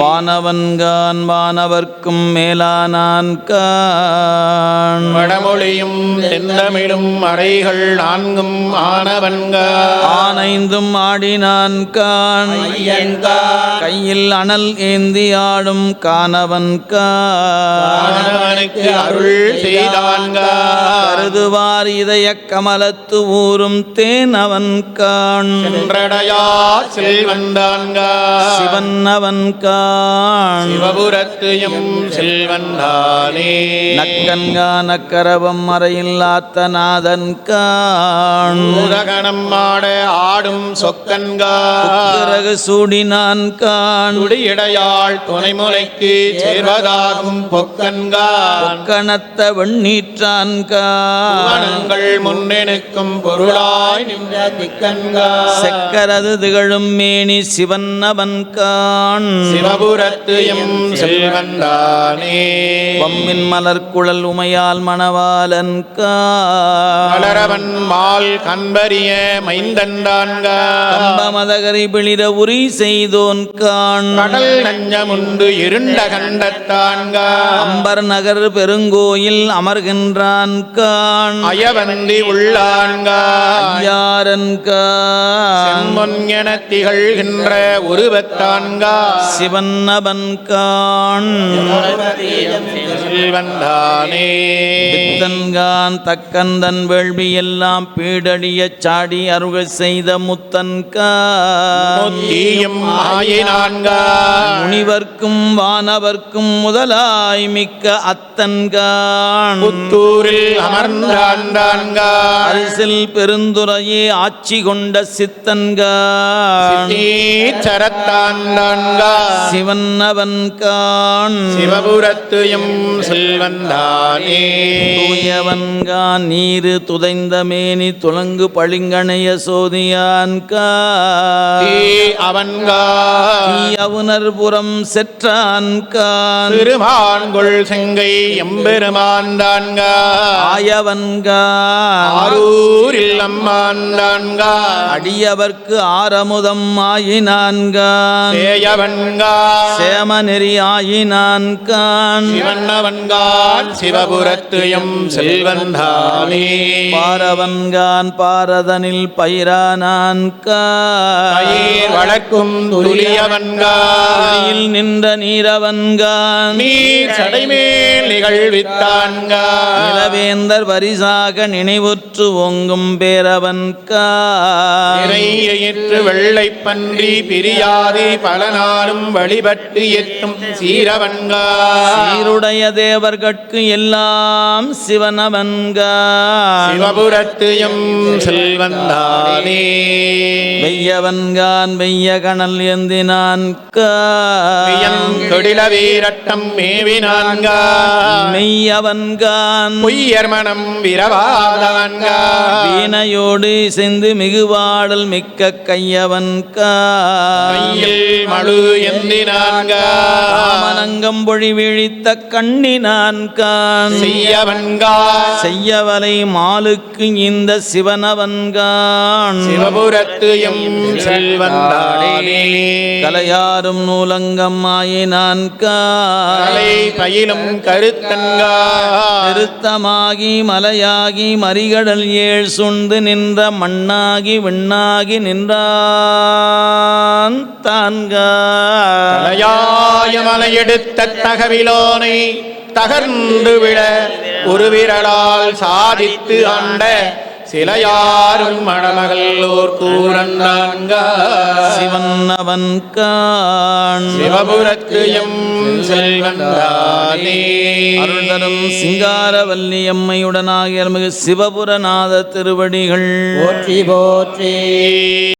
வானவன்கான் வானவர்க்கும் மேலானான் கான். வடமொழியும் தென்தமிழும் மறைகள் நான்கும் ஆனவன்க ஆனைந்தும் ஆடினான் கான். கையில் அனல் ஏந்தி ஆடும் கானவன் கான். ஆனவனுக்கு அருள் செய்தான்க கருதுவார் இதய கமலத்து ஊரும் தேனவன் கான். செல்வந்தான்க சிவன் அவன் கான் சிவபுரத்தையும் செல்வந்தானே நக்கன்கா நக்கரவம் மறையில்லாத்த நாதன் கான். உலகணம் ஆட ஆடும் சொக்கன்கா. பிறகு சூடினான் கான். துடியடையாள் துணைமுலைக்கு சேர்வதாகும் பொக்கன்கா. கணத்த வெண்ணீற்றான் கான் புவனங்கள் முன்னெனுக்கும் பொருளாய் நின்ற திக்கன்கா. செக்கரது திகழும் மேனி சிவன் அவன் கான். எம் செல்வந்தானே. பம்மின் மலர்குழல் உமையால் மணவாளன் கான் மலரவன் மால் கண்பரிய மைந்தண்டான்கா கம்பமதகரி பிளிர உரி செய்தோன் கான் கடல் நஞ்சமுண்டு இருண்ட கண்டத்தான்கா. அம்பர் நகர் பெருங்கோயில் அமர்கின்றான் கான் அயவந்தி உள்ளான்கா. யாரன் கான் செம்மொன் என திகழ்கின்ற உருவத்தான்கா. சிவன் அவன் கான் செல்வந்தானே பித்தன்கான் தக்கந்தன் வேள்வி எல்லாம் பீடடியச் சாடி அருள் செய்த முத்தன் கான் முத்தியும் ஆயினான்கா முனிவர்க்கும் வானவர்க்கும் முதலாய் மிக்க அத்தன்கான் புத்தூரில் அமர்ந்தான்கா அரிசில் பெருந்துரையே ஆட்சி கொண்ட சித்தன்கான் சிவன் அவன் கான் சிவபுரத்து எம் செல்வந்தானே தூயவன்கான் நீரு துதைந்த மேனி துலங்கு பளிங்கணைய சோதியான் அவுணர் புறம் செற்றான் கான் திருமான்கொள் செங்கை எம்பெருமான்தான்கா ஆயவன்கான் ஆரூரில் அம்மான்தான்கா அடியவர்க்கு ஆரமுதம் ஆயினான்கான் சேம நெறி ஆயினான் கான். சிவன்னவன்கான் சிவபுரத்து எம் செல்வந்தானே பாரவன்கான் பாரதனில் பயிரானான் கான். பயிர் வளர்க்கும் துளியவன்கா துளியில் நின்ற நீரவன்கான். நீர் சடைமேல் நிகழ்வித்தான்கா நிலவேந்தர் வரிசாக நினைவுற்று ஓங்கும் பேரவன் கான். நிறையிற்று வெள்ளை பன்றி பிரியாது பல நாளும் வழிபட்டு எட்டும் சீரவன்கா. சீருடைய தேவர்கட்கு எல்லாம் சிவனவன்கான் சிவபுரத்து எம் செல்வந்தானே. வெய்யவன்கான் வெய்ய கணல் ஏந்தினான் பியம் தொடில வீரட்டம் மேவினான்கா. மெய்யவன்கான் பொய்யர் மனம் விரவாதவன்கா வீணையோடு செந்து மிகுவாடல் மிக்க கையவன் கையில் மழு எந்தினான்கா காமனங்கம் பொழி விழித்த கண்ணினான் கான். செய்யவன்கா செய்யவலை மாலுக்கு இந்த சிவனவன்கான் சிவபுரத்து எம் செல்வந்தானே. கலையாரும் நூலங்கம் ஆயினான் கலை பயிலும் கருத்தன்கா திருத்தமாகி மலையாகி மறிகடல் ஏழ் சுண்டு நின்ற மண்ணாகி விண்ணாகி நின்றான் தான்கா. தலையாய மலையெடுத்த தகவிலோனை தகர்ந்து விட ஒரு விரலால் சாதித்து ஆண்ட சிலையாரும் மணமகளோர் அவன் கான் சிவபுரத்து எம் செல்வந்தானே அருள் தரும் சிங்காரவல்லி அம்மையுடனாகிய மிகு சிவபுரநாத திருவடிகள். போற்றி போற்றி.